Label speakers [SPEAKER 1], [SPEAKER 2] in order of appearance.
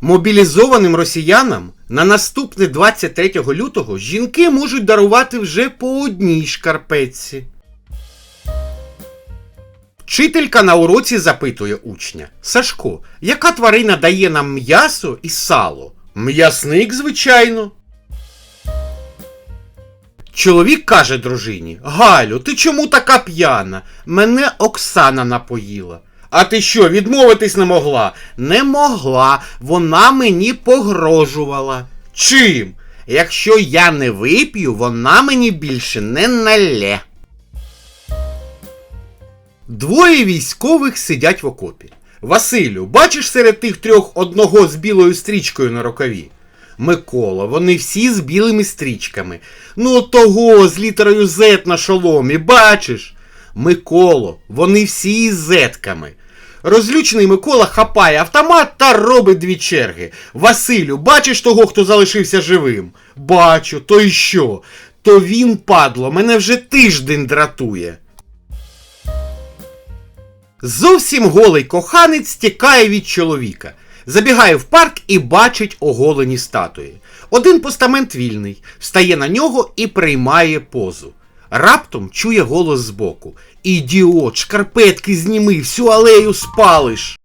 [SPEAKER 1] Мобілізованим росіянам на наступне 23 лютого жінки можуть дарувати вже по одній шкарпетці. Вчителька на уроці запитує учня: Сашко, яка тварина дає нам м'ясо і сало? М'ясник, звичайно. Чоловік каже дружині: Галю, ти чому така п'яна? Мене Оксана напоїла. А ти що, відмовитись не могла? Не могла, вона мені погрожувала. Чим? Якщо я не вип'ю, вона мені більше не налє. Двоє військових сидять в окопі. Василю, бачиш серед тих трьох одного з білою стрічкою на рукаві? Микола, вони всі з білими стрічками. Ну того з літерою Z на шоломі, бачиш? Миколо, вони всі із зетками. Розлючений Микола хапає автомат та робить дві черги. Василю, бачиш того, хто залишився живим? Бачу, то й що? То він, падло, мене вже тиждень дратує. Зовсім голий коханець тікає від чоловіка. Забігає в парк і бачить оголені статуї. Один постамент вільний, встає на нього і приймає позу. Раптом чує голос збоку. Ідіот, шкарпетки зніми, всю алею спалиш.